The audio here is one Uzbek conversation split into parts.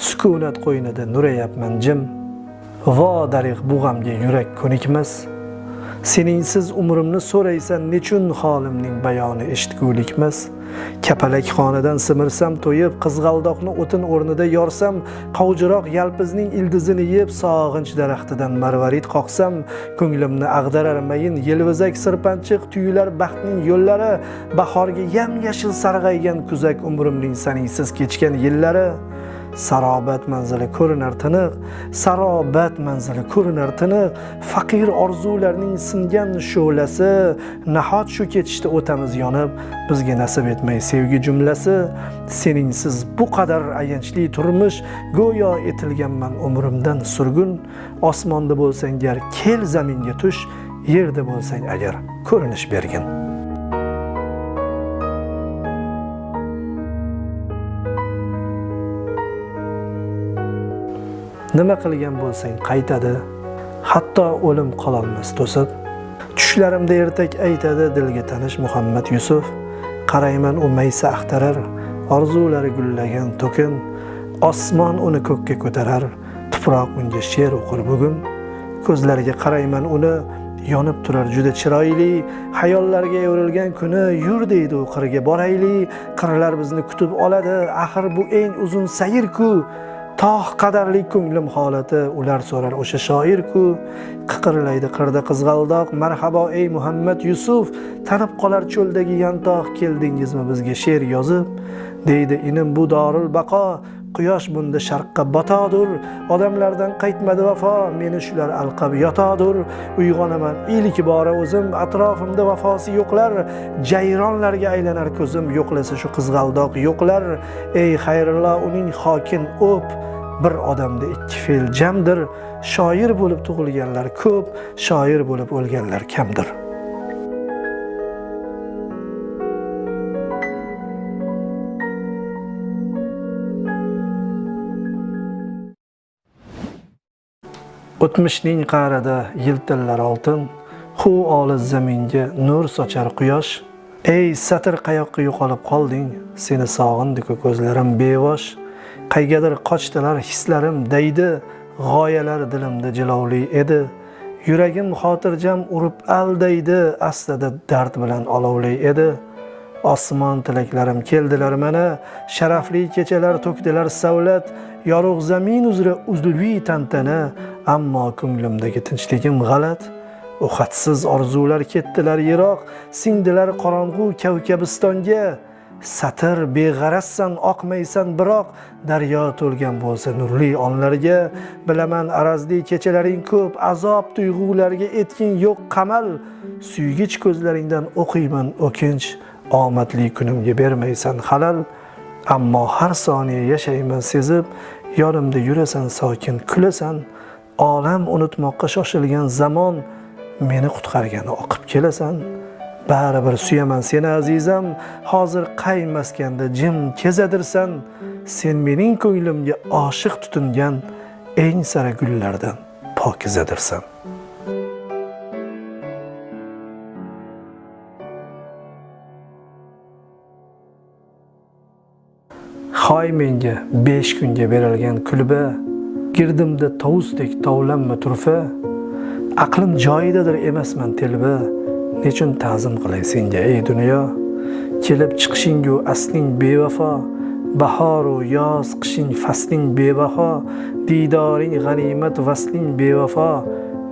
sukunat qo'ynida nurayapman jim. Vo darig' bu g'amga yurak ko'nikmas. Seningsiz umrimni so'raysan nechun holimning bayoni eshitgulikmas? Kapalak xonidan simirsam to'yib qizg'aldoqni o'tin o'rnida yorsam qovjiroq yalpizning ildizini yeb sog'inch daraxtidan marvarid qoqsam ko'nglimni ag'darar mayin yelvizak sirpanchiq tuyular baxtning yo'llari bahorga yam yashil sarg'aygan kuzak umrimning saningsiz kechgan yillari. Sarobat manzili ko'rinar tiniq sarobat manzili ko'rinar tiniq faqir orzularning singan shu'lasi nahot shu ketishda o'tamiz yonib bizga nasib etmay sevgi jumlasi seningsiz bu qadar ayanchli turmush go'yo etilganman umrimdan surgun osmonda bo'lsang gar kel zaminga tush yerda bo'lsang agar ko'rinish bergin nima qilgan bo'lsang qaytadi. Hatto o'lim qololmas to'sib tushlarimda ertak aytadi dilga tanish muhammad yusuf. Qarayman u maysa axtarar. Orzulari gullagan to'kin. Osmon uni ko'kka ko'tarar. Tuproq unga she'r o'qir bugun. Ko'zlariga qarayman uni yonib turar juda chiroyli. Hayollarga evrilgan kuni yur deydi u qirga boraylik qirlar bizni kutib oladi. Axir bu eng uzun sayrku. Tog' qadarlik ko'nglim holati ular so'rar o'sha shoirku. Qiqirlaydi qirda qizg'aldoq. Marhabo ey muhammad yusuf tanib qolar cho'ldagi yantoq. Keldingizmi bizga she'r yozib? Deydi inim bu dorul baqo. Quyosh bunda sharqqa botodur odamlardan qaytmadi vafo meni shular alqab yotodur uyg'onaman ilk bora o'zim atrofimda vafosi yo'qlar. Jayronlarga aylanar ko'zim yo'qlasa shu qizg'aldoq yo'qlar. Ey xayrullo uning hokin o'p bir odamda ikki fe'l jamdir. Shoir bo'lib tug'ilganlar ko'p shoir bo'lib o'lganlar kamdir o'tmishning qa'rida yiltillar oltin huv olis zaminga nur sochar quyosh. Ey satr qayoqqa yo'qolib qolding? Seni sog'indiku ko'zlarim bevosh. Qaygadir qochdilar hislarim daydi g'oyalar dilimda jilovli edi. Yuragim xotirjam urib aldaydi aslida dard bilan olovli edi. Osmon tilaklarim keldilar mana sharafli kechalar to'kdilar savlat. Yorug' zamin uzra uzluviy tantana ammo ko'nglimdagi tinchligim g'alat. U hadsiz orzular ketdilar yiroq. Singdilar qorong'u kavkabistonga. Satr beg'arazsan oqmaysan biroq. Daryo to'lgan bo'lsa nurli onlarga. Bilaman arazli kechalaring ko'p. Azob tuyg'ularga etging yo'q qamal. Suygich ko'zlaringdan o'qiyman o'kinch. Omadli kunimga bermaysan halal ammo har soniya yashayman sezib. Yonimda yurasan sokin kulasan. Olam unutmoqqa shoshilgan zamon meni qutqargani. Oqib kelasan baribir suyaman seni azizam. Hozir qay maskanda jim kezadirsan. Sen mening ko'nglimga oshiq tutingan eng sara gullardan pokizadirsan. Hoy menga besh kunga berilgan kulba girdimda tovusdek tovlanma turfa. Aqlim joyidadir emasman telba. Nechun ta'zim qilay senga ey dunyo? Kelib chiqishingu asling bevafo bahoru yoz qishing fasling bebaho diydoring g'animat vasling bevafo.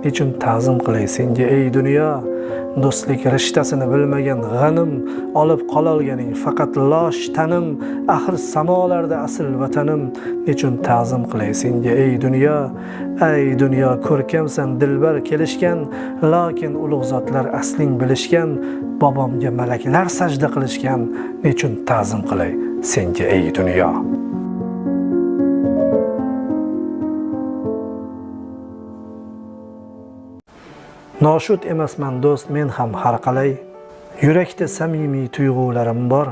Nechun ta'zim qilay senga ey dunyo. Do'stlik rishtasini bilmagan g'anim olib qololganing faqat losh tanim axir samolarda asl vatanim. Nechun ta'zim qilay senga ey dunyo. Ey dunyo ko'rkamsan dilbar kelishgan lokin ulug' zotlar asling bilishgan bobomga malaklar sajda qilishgan. Nechun ta'zim qilay senga ey dunyo. Noshud emasman do'st men ham har qalay. Yurakda samimiy tuyg'ularim bor.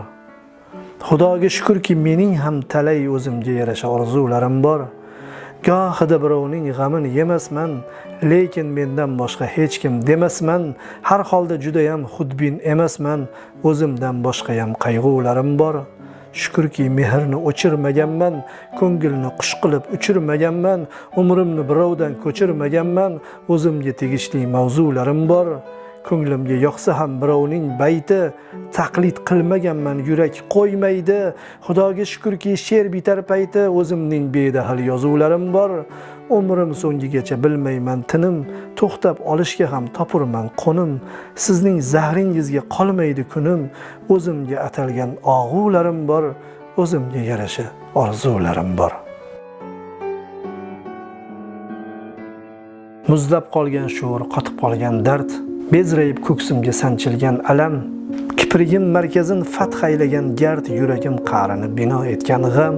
Xudoga shukurki mening ham talay o'zimga yarasha orzularim bor. Gohida birovning g'amini yemasman lekin mendan boshqa hech kim demasman. Har holda judayam xudbin emasman o'zimdan boshqayam qayg'ularim bor. Shukrki mehrni o'chirmaganman ko'ngilni qush qilib uchirmaganman umrimni birovdan ko'chirmaganman o'zimga tegishli mavzularim bor. Ko'nglimga yoqsa ham birovning bayti taqlid qilmaganman yurak qo'ymaydi. Xudoga shukurki she'r bitar payti o'zimning bedaxl yozuvlarim bor. Umrim so'ngigacha bilmayman tinim to'xtab olishga ham topurman qo'nim. Sizning zahringizga qolmaydi kunim. O'zimga atalgan og'ularim bor o'zimga yarasha orzularim bor. Muzlab qolgan shuur qotib qolgan dard bezrayib ko'ksimga sanchilgan alam kiprigim markazin fath aylagan gard yuragim qa'rini bino etgan g'am.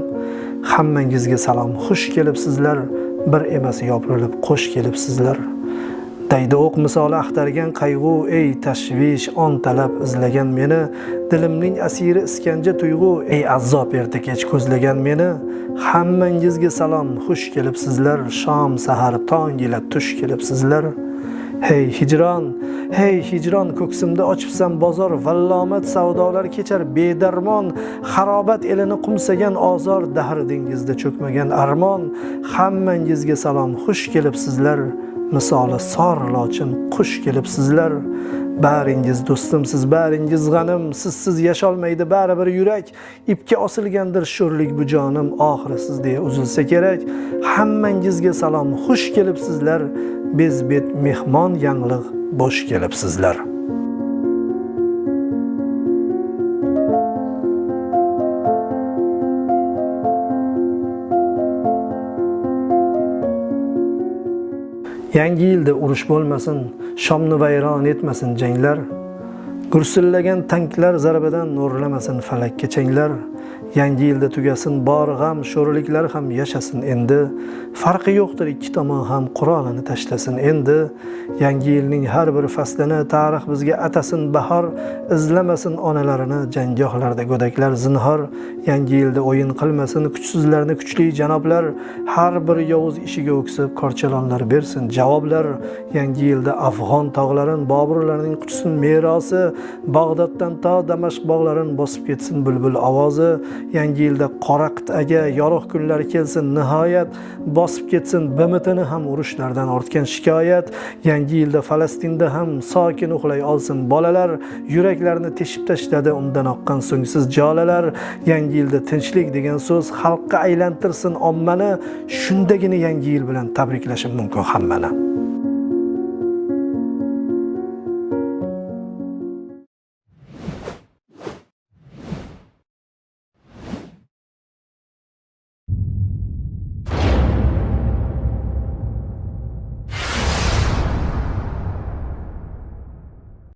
Hammangizga salom xush kelibsizlar bir emas yopirilib qo'sh kelibsizlar. Daydi o'q misoli axtargan qayg'u ey tashvish on talab izlagan meni. Dilimning asiri iskanja tuyg'u ey azob erta kech ko'zlagan meni. Hammangizga salom xush kelibsizlar shom sahar tong ila tush kelibsizlar. Hey hijron hey hijron ko'ksimda ochibsan bozor vallomat savdolar kechar bedarmon xarobat elini qumsagan ozor dahr dengizda cho'kmagan armon. Hammangizga salom xush kelibsizlar. Misoli sor lochin qush kelibsizlar. Baringiz do'stimsiz baringiz g'anim sizsiz yasholmaydi baribir yurak. İpga osilgandir sho'rlik bu jonim oxiri siz deya uzilsa kerak. Hammangizga salom xush kelibsizlar. Bezbet mehmon yanglig' bo'sh kelibsizlar. Yangi yilda urush bo'lmasin shomni vayron etmasin janglar. Gursillagan tanklar zarbidan nurlamasin falakka changlar. Yangi yilda tugasin bor g'am sho'rliklar ham yashasin endi. Farqi yo'qdir ikki tomon ham qurolini tashlasin endi. Yangi yilning har bir faslini tarix bizga atasin bahor izlamasin onalarini jangohlarda go'daklar zinhor. Yangi yilda o'yin qilmasin kuchsizlarni kuchli janoblar. Har bir yovuz ishiga o'ksib korchalonlar bersin javoblar. Yangi yilda afg'on tog'larin boburlarning qutsin merosi. Bag'doddan to damashq bog'larin bosib ketsin bulbul ovozi. Yangi yilda qora qit'aga yorug' kunlar kelsin nihoyat bosib ketsin bmtni ham urushlardan ortgan shikoyat. Yangi yilda falastinda ham sokin uxlay olsin bolalar yuraklarni teshib tashladi undan oqqan so'ngsiz jolalar. Yangi yilda tinchlik degan so'z xalqqa aylantirsin ommani shundagina yangi yil bilan tabriklashim mumkin hammani.